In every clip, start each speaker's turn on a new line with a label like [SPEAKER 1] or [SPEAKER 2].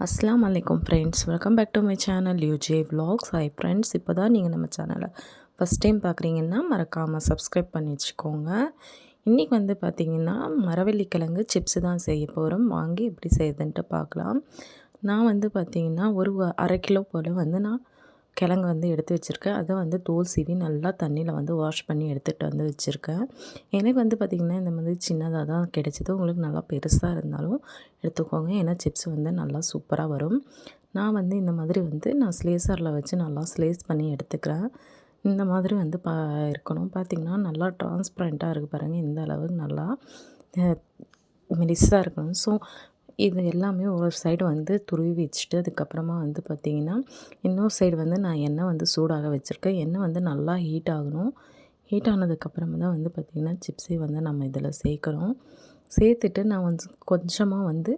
[SPEAKER 1] அஸ்லாம் வலைக்கம் friends welcome back to my channel UJ vlogs. Hi friends இப்போ தான் நீங்கள் நம்ம சேனலை ஃபஸ்ட் டைம் பார்க்குறீங்கன்னா மறக்காமல் சப்ஸ்கிரைப் பண்ணி வச்சுக்கோங்க. இன்றைக்கி வந்து பார்த்திங்கன்னா மரவள்ளிக்கிழங்கு சிப்ஸு தான் செய்ய போகிறோம் வாங்கி எப்படி செய்யுதுன்ட்டு பார்க்கலாம் நான் வந்து பார்த்திங்கன்னா ஒரு அரை கிலோ போல் வந்து நான் கிழங்கு வந்து எடுத்து வச்சுருக்கேன். அதை வந்து தோல் சீவி நல்லா தண்ணியில் வந்து வாஷ் பண்ணி எடுத்துகிட்டு வந்து வச்சுருக்கேன். எனக்கு வந்து பார்த்திங்கன்னா இந்த மாதிரி சின்னதாக தான் கிடைச்சிது. உங்களுக்கு நல்லா பெருசாக இருந்தாலும் எடுத்துக்கோங்க. ஏன்னா சிப்ஸ் வந்து நல்லா சூப்பராக வரும். நான் வந்து இந்த மாதிரி வந்து நான் ஸ்லேசரில் வச்சு நல்லா ஸ்லேஸ் பண்ணி எடுத்துக்கிறேன். இந்த மாதிரி வந்து பா இருக்கணும். பார்த்திங்கன்னா நல்லா டிரான்ஸ்பரண்ட்டாக இருக்குது பாருங்கள் இந்த அளவுக்கு நல்லா மெலிஸாக இருக்கணும். ஸோ இது எல்லாமே ஒரு சைடு வந்து துருவி வச்சுட்டு அதுக்கப்புறமா வந்து பார்த்திங்கன்னா இன்னொரு சைடு வந்து நான் எண்ணெய் வந்து சூடாக வச்சுருக்கேன். எண்ணெய் வந்து நல்லா ஹீட் ஆகணும். ஹீட் ஆனதுக்கப்புறமா தான் வந்து பார்த்திங்கன்னா சிப்ஸை வந்து நம்ம இதில் சேர்க்குறோம். சேர்த்துட்டு நான் வந்து கொஞ்சமாக வந்து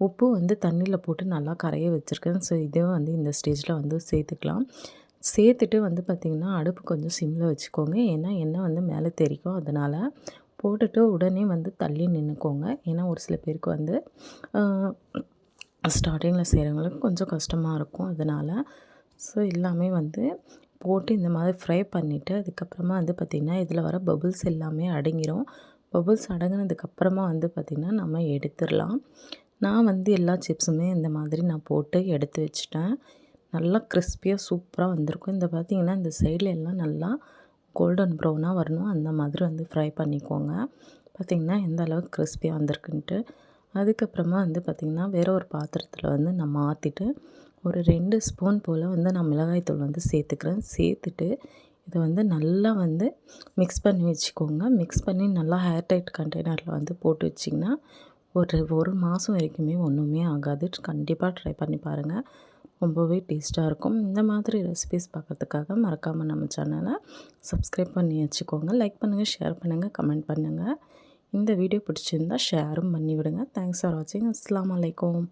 [SPEAKER 1] உப்பு வந்து தண்ணியில் போட்டு நல்லா கரைய வச்சுருக்கேன். ஸோ இதே வந்து இந்த ஸ்டேஜில் வந்து சேர்த்துக்கலாம். சேர்த்துட்டு வந்து பார்த்திங்கன்னா அடுப்பு கொஞ்சம் சிம்மில் வச்சுக்கோங்க. ஏன்னா எண்ணெய் வந்து மேலே தெரிக்கும். அதனால் போட்டுட்டு உடனே வந்து தள்ளி நின்றுக்கோங்க ஏன்னா ஒரு சில பேருக்கு வந்து ஸ்டார்டிங்கில் செய்கிறவங்களுக்கு கொஞ்சம் கஷ்டமாக இருக்கும். அதனால் ஸோ எல்லாமே வந்து போட்டு இந்த மாதிரி ஃப்ரை பண்ணிவிட்டு அதுக்கப்புறமா வந்து பார்த்திங்கன்னா இதில் வர பபுள்ஸ் எல்லாமே அடங்கிரும். பபுள்ஸ் அடங்கினதுக்கப்புறமா வந்து பார்த்திங்கன்னா நம்ம எடுத்துடலாம். நான் வந்து எல்லா சிப்ஸுமே இந்த மாதிரி நான் போட்டு எடுத்து வச்சுட்டேன். நல்லா கிறிஸ்பியாக சூப்பராக வந்திருக்கும். இந்த பார்த்திங்கன்னா இந்த சைடில் எல்லாம் நல்லா கோல்டன் ப்ரௌனாக வரணும். அந்த மாதிரி வந்து ஃப்ரை பண்ணிக்கோங்க. பார்த்திங்கன்னா எந்த அளவுக்கு கிறிஸ்பியாக வந்திருக்குன்ட்டு. அதுக்கப்புறமா வந்து பார்த்திங்கன்னா வேறு ஒரு பாத்திரத்தில் வந்து நான் மாற்றிட்டு ஒரு ரெண்டு ஸ்பூன் போல் வந்து நான் மிளகாய்த்தூள் வந்து சேர்த்துக்கிறேன். சேர்த்துட்டு இதை வந்து நல்லா வந்து மிக்ஸ் பண்ணி வச்சுக்கோங்க. மிக்ஸ் பண்ணி நல்லா ஹேர் டைட் கண்டெய்னரில் வந்து போட்டு வச்சிங்கன்னா ஒரு ஒரு மாதம் வரைக்குமே ஒன்றுமே ஆகாது. கண்டிப்பாக ட்ரை பண்ணி பாருங்கள் ரொம்பவே டேஸ்ட்டாக இருக்கும். இந்த மாதிரி ரெசிபிஸ் பார்க்கறதுக்காக மறக்காமல் நம்ம சேனலை சப்ஸ்கிரைப் பண்ணி வச்சுக்கோங்க. லைக் பண்ணுங்கள் ஷேர் பண்ணுங்கள் கமெண்ட் பண்ணுங்கள் இந்த வீடியோ பிடிச்சிருந்தா ஷேரும் பண்ணிவிடுங்க. தேங்க்ஸ் ஃபார் வாட்சிங் அஸ்லாம் வலைக்கம்